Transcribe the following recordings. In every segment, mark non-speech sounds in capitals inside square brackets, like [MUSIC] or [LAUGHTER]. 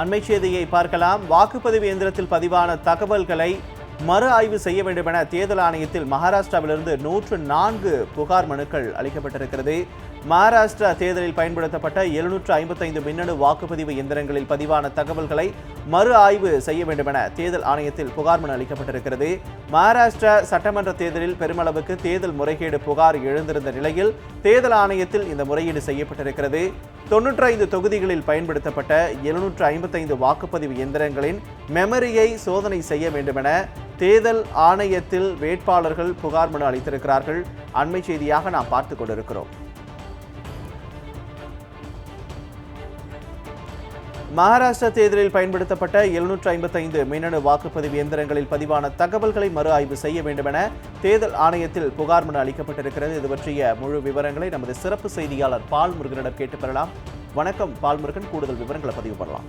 அண்மை செய்தியை பார்க்கலாம். வாக்குப்பதிவு இயந்திரத்தில் பதிவான தகவல்களை மறு ஆய்வு செய்ய வேண்டும் என தேர்தல் ஆணையத்தில் மகாராஷ்டிராவிலிருந்து நூற்று நான்கு புகார் மனுக்கள் அளிக்கப்பட்டிருக்கிறது. மகாராஷ்டிரா தேர்தலில் பயன்படுத்தப்பட்ட எழுநூற்று ஐம்பத்தைந்து மின்னணு வாக்குப்பதிவு இயந்திரங்களில் பதிவான தகவல்களை மறு ஆய்வு செய்ய வேண்டும் என தேர்தல் ஆணையத்தில் புகார் மனு அளிக்கப்பட்டிருக்கிறது. மகாராஷ்டிரா சட்டமன்ற தேர்தலில் பெருமளவுக்கு தேர்தல் முறைகேடு புகார் எழுந்திருந்த நிலையில் தேர்தல் ஆணையத்தில் இந்த முறையீடு செய்யப்பட்டிருக்கிறது. தொன்னூற்றி ஐந்து தொகுதிகளில் பயன்படுத்தப்பட்ட எழுநூற்று ஐம்பத்தைந்து வாக்குப்பதிவு இயந்திரங்களின் மெமரியை சோதனை செய்ய வேண்டுமென தேர்தல் ஆணையத்தில் வேட்பாளர்கள் புகார் மனு அளித்திருக்கிறார்கள். அண்மை செய்தியாக நாம் பார்த்து கொண்டிருக்கிறோம். மகாராஷ்டிரா தேர்தலில் பயன்படுத்தப்பட்ட எழுநூற்று ஐம்பத்தைந்து மின்னணு வாக்குப்பதிவு இயந்திரங்களில் பதிவான தகவல்களை மறு ஆய்வு செய்ய வேண்டும் என தேர்தல் ஆணையத்தில் புகார் மனு அளிக்கப்பட்டிருக்கிறது. இது பற்றிய முழு விவரங்களை நமது சிறப்பு செய்தியாளர் பால் முருகனிடம் கேட்டு பெறலாம். வணக்கம் பால்முருகன். கூடுதல் விவரங்களை பதிவு பண்ணலாம்.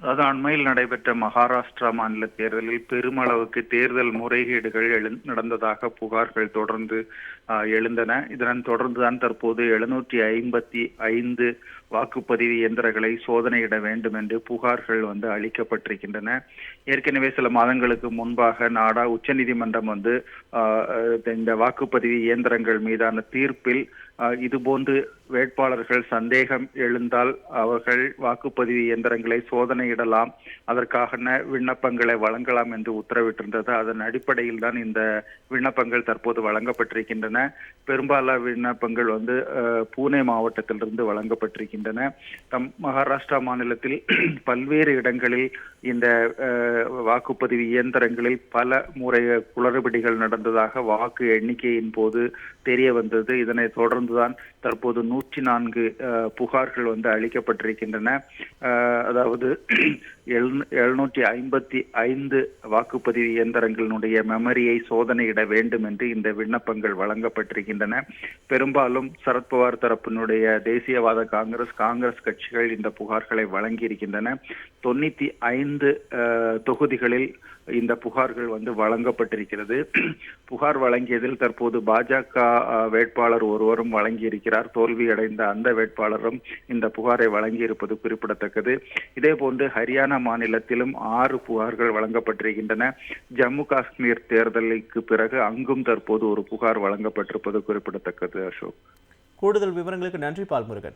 அதாவது அண்மையில் நடைபெற்ற மகாராஷ்டிரா மாநில தேர்தலில் பெருமளவுக்கு தேர்தல் முறைகேடுகள் எழு நடந்ததாக புகார்கள் தொடர்ந்து எழுந்தன. இதன் தொடர்ந்துதான் தற்போது எழுநூற்றி ஐம்பத்தி ஐந்து வாக்குப்பதிவு இயந்திரங்களை சோதனையிட வேண்டும் என்று புகார்கள் வந்து அளிக்கப்பட்டிருக்கின்றன. ஏற்கனவே சில மாதங்களுக்கு முன்பாக நாடா உச்சநீதிமன்றம் வந்து இந்த வாக்குப்பதிவு இயந்திரங்கள் மீதான தீர்ப்பில் இதுபோன்று வேட்பாளர்கள் சந்தேகம் எழுந்தால் அவர்கள் வாக்குப்பதிவு இயந்திரங்களை சோதனையிடலாம். அதற்கான விண்ணப்பங்களை வழங்கலாம் என்று உத்தரவிட்டிருந்தது. அதன் அடிப்படையில் தான் இந்த விண்ணப்பங்கள் தற்போது வழங்கப்பட்டிருக்கின்றன. பெரும்பாலான விண்ணப்பங்கள் வந்து அஹ், பூனே மாவட்டத்திலிருந்து வழங்கப்பட்டிருக்கின்றன. தம் மகாராஷ்டிரா மாநிலத்தில் [CLEARS THROAT] பல்வேறு இடங்களில் இந்த வாக்குப்பதிவு இயந்திரங்களில் பல முறை குளறுபடிகள் நடந்ததாக வாக்கு எண்ணிக்கையின் போது தெரிய வந்தது. இதனை தொடர்ந்துதான் தற்போது நூற்றி நான்கு புகார்கள் வந்து அளிக்கப்பட்டிருக்கின்றன. அதாவது எழுநூற்றி ஐம்பத்தி ஐந்து வாக்குப்பதிவு இயந்திரங்களினுடைய மெமரியை சோதனையிட வேண்டும் என்று இந்த விண்ணப்பங்கள் வழங்கப்பட்டிருக்கின்றன. பெரும்பாலும் சரத்பவார் தரப்பினுடைய தேசியவாத காங்கிரஸ் காங்கிரஸ் கட்சிகள் இந்த புகார்களை வழங்கியிருக்கின்றன. தொண்ணூத்தி ஐந்து தொகுதிகளில் இந்த புகார்கள் வந்து வழங்கப்பட்டிருக்கிறது. புகார் வழங்கியதில் தற்போது பாஜக வேட்பாளர் ஒருவரும் வழங்கியிருக்கிறார். தோல்வியடைந்த அந்த வேட்பாளரும் இந்த புகாரை வழங்கியிருப்பது குறிப்பிடத்தக்கது. இதே போன்று ஹரியானா மாநிலத்திலும் ஆறு புகார்கள் வழங்கப்பட்டிருக்கின்றன. ஜம்மு காஷ்மீர் தேர்தலுக்கு பிறகு அங்கும் தற்போது ஒரு புகார் வழங்கப்பட்டிருப்பது குறிப்பிடத்தக்கது அசோக். கூடுதல் விவரங்களுக்கு நன்றி பால்முருகன்.